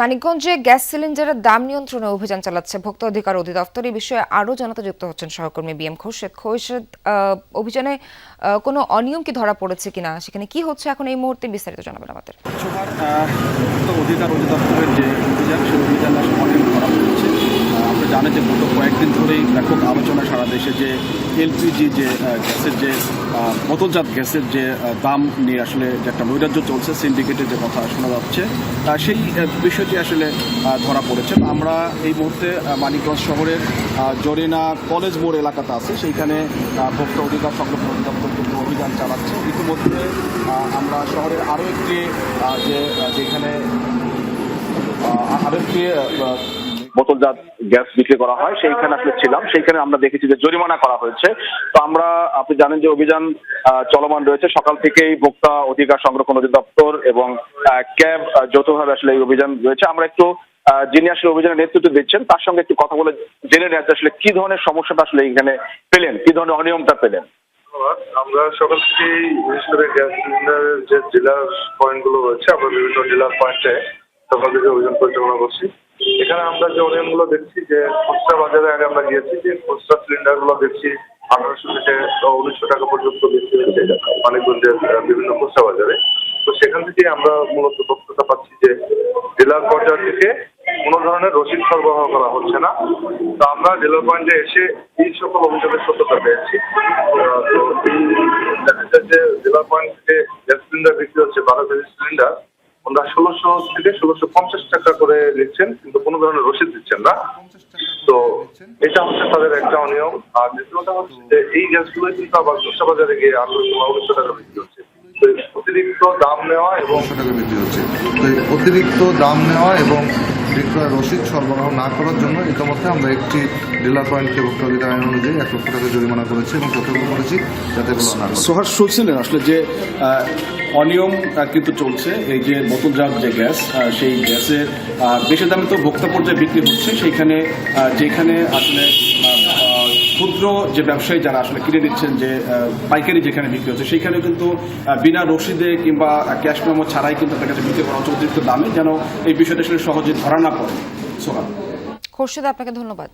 মানিকগঞ্জে গ্যাস সিলিন্ডারের দাম নিয়ন্ত্রণে অভিযান চালাচ্ছে ভোক্তা অধিকার অধিদপ্তর। এই বিষয়ে আরও জানাতে যুক্ত হচ্ছেন সহকর্মী বি এম খোরশেদ। খোরশেদ অভিযানে কোনো অনিয়ম কি ধরা পড়েছে কিনা? সেখানে কি হচ্ছে এখন এই মুহূর্তে বিস্তারিত জানাবেন আমাদের। অধিকার অধিদপ্তরের যে অভিযান অভিযানে আসলে অনেক ধরা পড়েছে জানেন যে গত কয়েকদিন ধরেই ব্যাপক আলোচনা সারা দেশে যে এলপিজি যে গ্যাসের যে বোতলজাত গ্যাসের যে দাম নিয়ে আসলে যে একটা নৈরাজ্য চলছে সিন্ডিকেটের যে কথা শোনা যাচ্ছে সেই বিষয়টি আসলে ধরা পড়েছে। আমরা এই মুহূর্তে মানিকগঞ্জ শহরের জরিনা কলেজ মোড় এলাকাতে আছে। সেইখানে ভোক্তা অধিকার সংরক্ষণ অধিদপ্তর কিন্তু অভিযান চালাচ্ছে। ইতিমধ্যে আমরা শহরের আরও একটি যে যেখানে আরও একটি বোতলজাত গ্যাস বিক্রি করা হয়, সেইখানে আসলে ছিলাম। সেইখানে আমরা দেখেছি যে জরিমানা করা হয়েছে। তো আমরা, আপনি জানেন যে অভিযান চলমান রয়েছে। সকাল থেকেই ভোক্তা অধিকার সংরক্ষণ অধিদপ্তর এবং ক্যাব যৌথভাবে আসলে এই অভিযান রয়েছে। আমরা একটু যিনি আসলে অভিযানের নেতৃত্ব দিচ্ছেন, তার সঙ্গে একটু কথা বলে জেনে নেওয়া আসলে কি ধরনের সমস্যাটা আসলে এখানে পেলেন, কি ধরনের অনিয়মটা পেলেন? আমরা সকাল থেকেই বিশেষ করে গ্যাস সিলিন্ডারের যে জেলার পয়েন্টগুলো রয়েছে, আমরা বিভিন্ন জেলার পয়েন্টে সকাল থেকে অভিযান পরিচালনা করছি। এখানে আমরা যে অনিয়মগুলো দেখছি, যে খুচরা বাজারে আগে আমরা গিয়েছি, যে খুচরা সিলিন্ডারগুলো দেখছি, আঠারোশো থেকে উনিশশো টাকা পর্যন্ত বিক্রি হচ্ছে মানিকগঞ্জের বিভিন্ন খুচরা বাজারে। তো সেখান থেকে আমরা মূলত তথ্যটা পাচ্ছি যে ডিলার পর্যায় থেকে কোনো ধরনের রসিদ সরবরাহ করা হচ্ছে না। তো আমরা জেলার পয়েন্টে এসে এই সকল অভিযোগের সত্যতা পেয়েছি। তো দেখা যায় যে ডিলার পয়েন্ট থেকে গ্যাস সিলিন্ডার বিক্রি হচ্ছে, বারো কেজি সিলিন্ডার ওনারা ষোলোশো থেকে ষোলোশো পঞ্চাশ টাকা করে নিচ্ছেন কিন্তু কোনো ধরনের রসিদ দিচ্ছেন না। তো এটা হচ্ছে তাদের একটা অনিয়ম। আর দ্বিতীয়টা হচ্ছে যে এই গ্যাসগুলো কিন্তু আবার দশটা বাজারে গিয়ে আঠারোশো উনিশশো টাকা বিক্রি হচ্ছে। অতিরিক্ত দাম নেওয়া এবং টাকা বৃদ্ধি হচ্ছে। অতিরিক্ত দাম নেওয়া এবং বিক্রয় রসিদ সরবরাহ না করার জন্য ইতিমধ্যে আমরা একটি ডিলার পয়েন্টকে ভোক্তা অধিকার আইন অনুযায়ী এক লক্ষ টাকা জরিমানা করেছি এবং সতর্ক করেছি যাতে না সোহার শুনছিলেন আসলে যে অনিয়ম কিন্তু চলছে, এই যে বোতলজাত যে গ্যাস সেই গ্যাসের বেশি দামে তো ভোক্তা পর্যায়ে বিক্রি হচ্ছে, সেইখানে যেখানে আসলে ক্ষুদ্র যে ব্যবসায়ী যারা আসলে কিনে নিচ্ছেন যে পাইকারি যেখানে বিক্রি হচ্ছে সেখানে কিন্তু বিনা রশিদে কিংবা ক্যাশ মেমো ছাড়াই কিন্তু তাদের কাছে বিক্রি করা হচ্ছে অতিরিক্ত দামে, যেন এই বিষয়টা আসলে সহজে ধরা না পড়ে। সোহান খোরশেদ, আপনাকে ধন্যবাদ।